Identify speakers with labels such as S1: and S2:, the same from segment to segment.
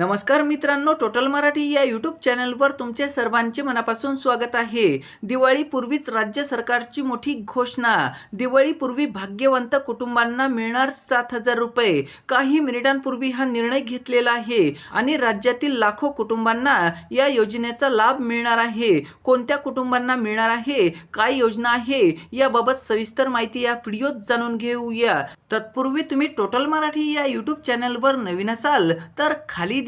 S1: नमस्कार मित्रांनो टोटल मराठी या यूट्यूब चॅनलवर तुमचे सर्वांचे मनापासून स्वागत आहे. दिवाळीपूर्वीच राज्य सरकारची मोठी घोषणा. दिवाळीपूर्वी भाग्यवंत कुटुंबांना मिळणार सात हजार रुपये. काही मिनिटांपूर्वी हा निर्णय घेतलेला आहे आणि राज्यातील लाखो कुटुंबांना या योजनेचा लाभ मिळणार आहे. कोणत्या कुटुंबांना मिळणार आहे? काय योजना आहे? याबाबत सविस्तर माहिती या व्हिडिओत जाणून घेऊया. तत्पूर्वी तुम्ही टोटल मराठी या यूट्यूब चॅनलवर नवीन असाल तर खाली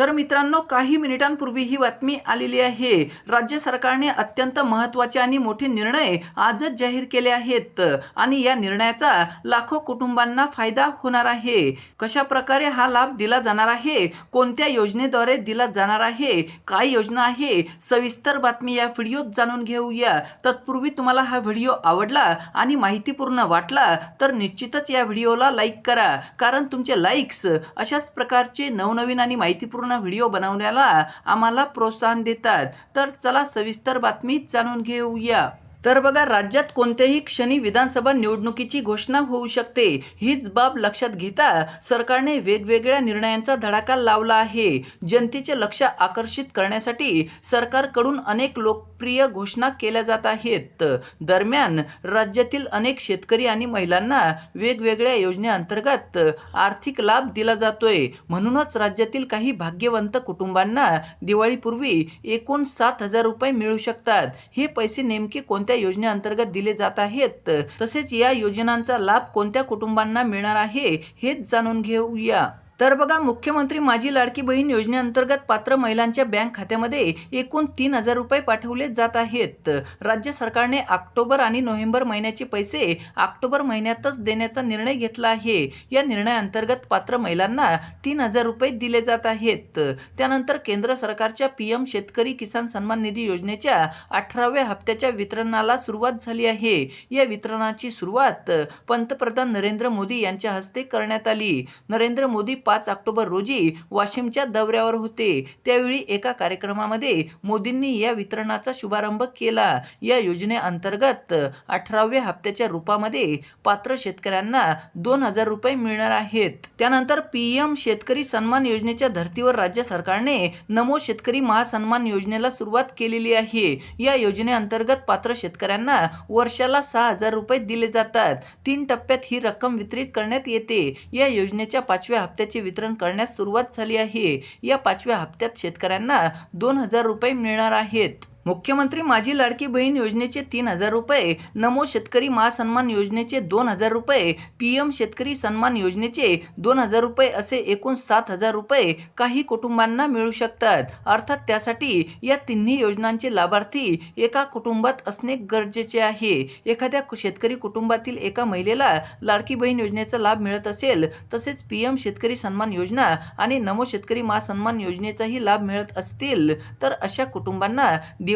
S1: तर मित्रांनो काही मिनिटांपूर्वी ही बातमी आलेली आहे. राज्य सरकारने अत्यंत महत्त्वाचे आणि मोठे निर्णय आजच जाहीर केले आहेत आणि या निर्णयाचा लाखो कुटुंबांना फायदा होणार आहे. कशा प्रकारे हा लाभ दिला जाणार आहे? कोणत्या योजनेद्वारे दिला जाणार आहे? काय योजना आहे? सविस्तर बातमी या व्हिडिओत जाणून घेऊया. तत्पूर्वी तुम्हाला हा व्हिडिओ आवडला आणि माहितीपूर्ण वाटला तर निश्चितच या व्हिडिओला लाईक करा. कारण तुमचे लाईक्स अशाच प्रकारचे नवनवीन आणि माहितीपूर्ण व्हिडिओ बनवण्याला आम्हाला प्रोत्साहन देतात. तर चला सविस्तर बातमी जाणून घेऊया. तर बघा राज्यात कोणत्याही क्षणी विधानसभा निवडणुकीची घोषणा होऊ शकते. हीच बाब लक्षात घेता सरकारने वेगवेगळ्या निर्णयांचा धडाका लावला आहे. जनतेचे लक्ष आकर्षित करण्यासाठी सरकारकडून अनेक लोकप्रिय घोषणा केल्या जात आहेत. दरम्यान राज्यातील अनेक शेतकरी आणि महिलांना वेगवेगळ्या योजनेअंतर्गत आर्थिक लाभ दिला जातोय. म्हणूनच राज्यातील काही भाग्यवंत कुटुंबांना दिवाळीपूर्वी एकूण सात हजार रुपये मिळू शकतात. हे पैसे नेमके कोणत्या योजनेअंतर्गत दिले जात आहेत? तसेच या योजनांचा लाभ कोणत्या कुटुंबांना मिळणार आहे? हेच जाणून घेऊया. तर बघा मुख्यमंत्री माझी लाडकी बहीण योजनेअंतर्गत पात्र महिलांच्या बँक खात्यामध्ये एकूण तीन हजार रुपये पाठवले जात आहेत. राज्य सरकारने ऑक्टोबर आणि नोव्हेंबर महिन्याचे पैसे ऑक्टोबर महिन्यातच देण्याचा निर्णय घेतला आहे. या निर्णयाअंतर्गत पात्र महिलांना तीन हजार रुपये दिले जात आहेत. त्यानंतर केंद्र सरकारच्या पी एम शेतकरी किसान सन्मान निधी योजनेच्या अठराव्या हप्त्याच्या वितरणाला सुरुवात झाली आहे. या वितरणाची सुरुवात पंतप्रधान नरेंद्र मोदी यांच्या हस्ते करण्यात आली. नरेंद्र मोदी पाच ऑक्टोबर रोजी वाशिमच्या दौऱ्यावर होते. त्यावेळी एका कार्यक्रमामध्ये मोदींनी या वितरणाचा शुभारंभ केला. या योजनेअंतर्गत अठराव्या हप्त्याच्या रूपामध्ये पात्र शेतकऱ्यांना दोन हजार रुपये मिळणार आहेत. त्यानंतर पी एम शेतकरी सन्मान योजनेच्या धर्तीवर राज्य सरकारने नमो शेतकरी महासन्मान योजनेला सुरुवात केलेली आहे. या योजनेअंतर्गत पात्र शेतकऱ्यांना वर्षाला सहा हजार रुपये दिले जातात. तीन टप्प्यात ही रक्कम वितरित करण्यात येते. या योजनेच्या पाचव्या हप्त्याचे वितरण करण्यास सुरुवात झाली आहे. या पाचव्या हप्त्यात शेतकऱ्यांना दोन हजार रुपये मिळणार आहेत. मुख्यमंत्री माझी लाडकी बहीण योजनेचे तीन हजार रुपये नमो शेतकरी महासन्मान योजनेचे दोन हजार रुपये पी एम शेतकरी सन्मान योजनेचे दोन हजार रुपये असे एकूण सात हजार रुपये काही कुटुंबांना मिळू शकतात. अर्थात त्यासाठी या तिन्ही योजनांचे लाभार्थी एका कुटुंबात असणे गरजेचे आहे. एखाद्या शेतकरी कुटुंबातील एका महिलेला लाडकी बहीण योजनेचा लाभ मिळत असेल तसेच पी एम शेतकरी सन्मान योजना आणि नमो शेतकरी महासन्मान योजनेचाही लाभ मिळत असतील तर अशा कुटुंबांना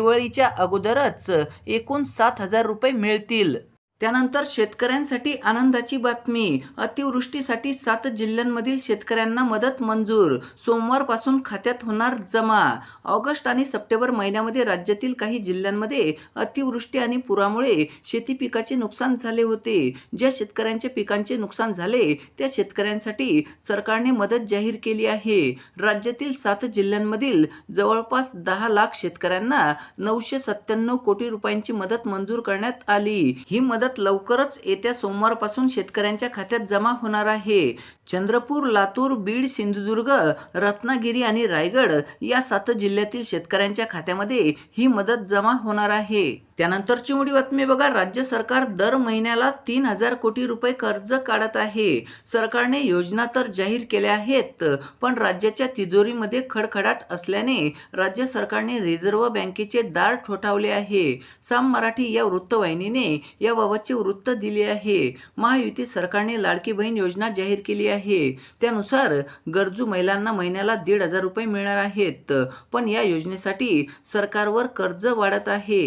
S1: दिवाळीच्या अगोदरच एकूण सात हजार रुपये मिळतील. त्यानंतर शेतकऱ्यांसाठी आनंदाची बातमी. अतिवृष्टीसाठी सात जिल्ह्यांमधील शेतकऱ्यांना मदत मंजूर. सोमवारपासून खात्यात होणार जमा. ऑगस्ट आणि सप्टेंबर महिन्यामध्ये राज्यातील काही जिल्ह्यांमध्ये अतिवृष्टी आणि पुरामुळे शेती पिकाचे नुकसान झाले होते. ज्या शेतकऱ्यांच्या पिकांचे नुकसान झाले त्या शेतकऱ्यांसाठी सरकारने मदत जाहीर केली आहे. राज्यातील सात जिल्ह्यांमधील जवळपास दहा लाख शेतकऱ्यांना नऊशे सत्त्याण्णव कोटी रुपयांची मदत मंजूर करण्यात आली. ही मदत लवकरच येत्या सोमवारपासून शेतकऱ्यांच्या खात्यात जमा होणार आहे. चंद्रपूर लातूर बीड सिंधुदुर्ग रत्नागिरी आणि रायगड या सात जिल्ह्यातील शेतकऱ्यांच्या खात्यामध्ये ही मदत जमा होणार आहे. त्यानंतर मोठी बातमी बघा. राज्य सरकार दर महिन्याला तीन हजार कोटी रुपये कर्ज काढत आहे. सरकारने योजना तर जाहीर केल्या आहेत पण राज्याच्या तिजोरीमध्ये खडखडाट असल्याने राज्य सरकारने रिझर्व्ह बँकेचे दार ठोठावले आहे. साम मराठी या वृत्तवाहिनीने याबाबतचे वृत्त दिले आहे. महायुती सरकारने लाडकी बहीण योजना जाहीर केली आहे. त्यानुसार गरजू महिलांना महिन्याला दीड हजार रुपये मिळणार आहेत. पण या योजनेसाठी सरकारवर कर्ज वाढत आहे.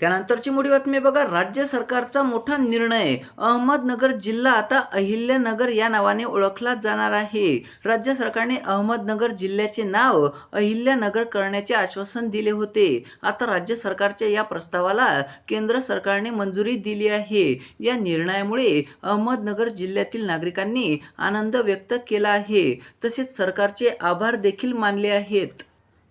S1: त्यानंतरची मोठी बातमी बघा. राज्य सरकारचा मोठा निर्णय. अहमदनगर जिल्हा आता अहिल्यानगर या नावाने ओळखला जाणार आहे. राज्य सरकारने अहमदनगर जिल्ह्याचे नाव अहिल्यानगर करण्याचे आश्वासन दिले होते. आता राज्य सरकारच्या या प्रस्तावाला केंद्र सरकारने मंजुरी दिली आहे. या निर्णयामुळे अहमदनगर जिल्ह्यातील नागरिकांनी आनंद व्यक्त केला आहे. तसेच सरकारचे आभार देखील मानले आहेत.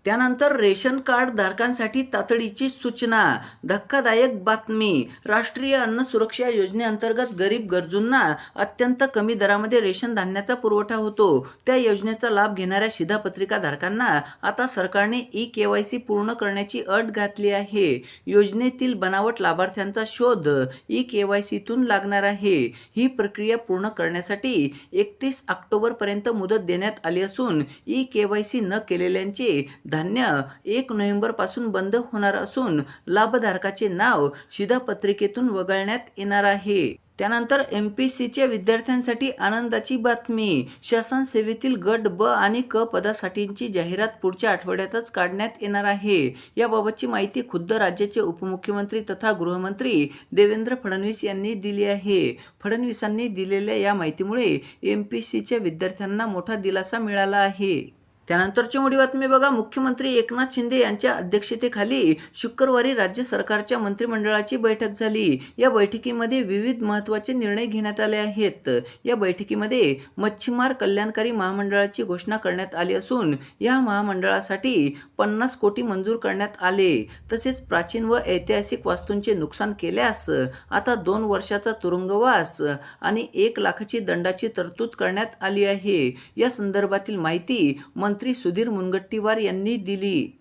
S1: त्यानंतर रेशन कार्ड धारकांसाठी तातडीची सूचना धक्कादायक बातमी राष्ट्रीय अन्न सुरक्षा योजनेअंतर्गत गरीब गरजूंना अत्यंत कमी दरामध्ये रेशन धान्याचा पुरवठा होतो. त्या योजनेचा लाभ घेणाऱ्या शिधापत्रिका धारकांना आता सरकारने ई के वाय सी पूर्ण करण्याची अट घातली आहे. योजनेतील बनावट लाभार्थ्यांचा शोध ई के वाय सीतून लागणार आहे. ही प्रक्रिया पूर्ण करण्यासाठी एकतीस ऑक्टोबरपर्यंत मुदत देण्यात आली असून ई के वाय सी न केलेल्यांचे धान्य एक नोव्हेंबरपासून बंद होणार असून लाभधारकाचे नाव शिधापत्रिकेतून वगळण्यात येणार आहे. त्यानंतर एम पी सीच्या विद्यार्थ्यांसाठी आनंदाची बातमी. शासन सेवेतील गट ब आणि क पदासाठीची जाहिरात पुढच्या आठवड्यातच काढण्यात येणार आहे. याबाबतची माहिती खुद्द राज्याचे उपमुख्यमंत्री तथा गृहमंत्री देवेंद्र फडणवीस यांनी दिली आहे. फडणवीसांनी दिलेल्या या माहितीमुळे एम पी सीच्या विद्यार्थ्यांना मोठा दिलासा मिळाला आहे. त्यानंतरची मोठी बातमी बघा. मुख्यमंत्री एकनाथ शिंदे यांच्या अध्यक्षतेखाली शुक्रवारी राज्य सरकारच्या मंत्रिमंडळाची बैठक झाली. या बैठकीमध्ये विविध महत्त्वाचे निर्णय घेण्यात आले आहेत. या बैठकीमध्ये मच्छीमार कल्याणकारी महामंडळाची घोषणा करण्यात आली असून या महामंडळासाठी पन्नास कोटी मंजूर करण्यात आले. तसेच प्राचीन व ऐतिहासिक वास्तूंचे नुकसान केल्यास आता दोन वर्षाचा तुरुंगवास आणि एक लाखाची दंडाची तरतूद करण्यात आली आहे. या संदर्भातील माहिती मंत्री सुधीर मुनगट्टीवार यांनी दिली.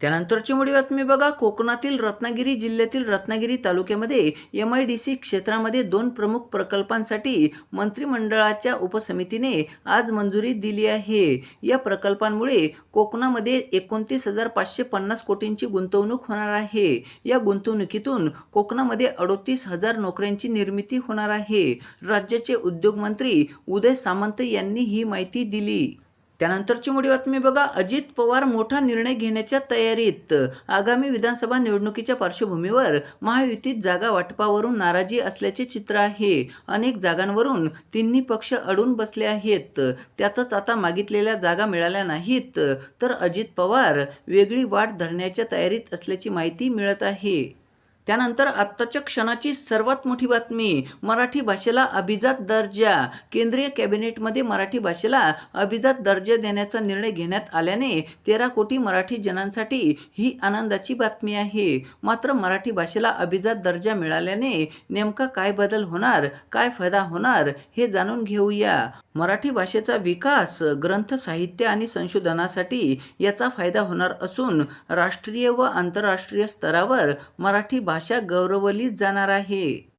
S1: त्यानंतरची मोठी बातमी बघा. कोकणातील रत्नागिरी जिल्ह्यातील रत्नागिरी तालुक्यामध्ये एम आय डी सी क्षेत्रामध्ये दोन प्रमुख प्रकल्पांसाठी मंत्रिमंडळाच्या उपसमितीने आज मंजुरी दिली आहे. या प्रकल्पांमुळे कोकणामध्ये एकोणतीस हजार पाचशे पन्नास कोटींची गुंतवणूक होणार आहे. या गुंतवणुकीतून कोकणामध्ये अडोतीस हजार नोकऱ्यांची निर्मिती होणार आहे. राज्याचे उद्योगमंत्री उदय सामंत यांनी ही माहिती दिली. त्यानंतरची मोठी बातमी बघा. अजित पवार मोठा निर्णय घेण्याच्या तयारीत. आगामी विधानसभा निवडणुकीच्या पार्श्वभूमीवर महायुतीत जागा वाटपावरून नाराजी असल्याचे चित्र आहे. अनेक जागांवरून तिन्ही पक्ष अडून बसले आहेत. त्यातच आता मागितलेल्या जागा मिळाल्या नाहीत. तर अजित पवार वेगळी वाट धरण्याच्या तयारीत असल्याची माहिती मिळत आहे. त्यानंतर आत्ताच्या क्षणाची सर्वात मोठी बातमी मराठी भाषेला अभिजात दर्जा. केंद्रीय कॅबिनेटमध्ये मराठी भाषेला अभिजात दर्जा देण्याचा निर्णय घेण्यात आल्याने तेरा कोटी मराठी जनांसाठी ही आनंदाची बातमी आहे. मात्र मराठी भाषेला अभिजात दर्जा मिळाल्याने नेमका काय बदल होणार काय फायदा होणार हे जाणून घेऊया. मराठी भाषेचा विकास ग्रंथ साहित्य आणि संशोधनासाठी याचा फायदा होणार असून राष्ट्रीय व आंतरराष्ट्रीय स्तरावर मराठी भाषा गौरवली जाणार आहे.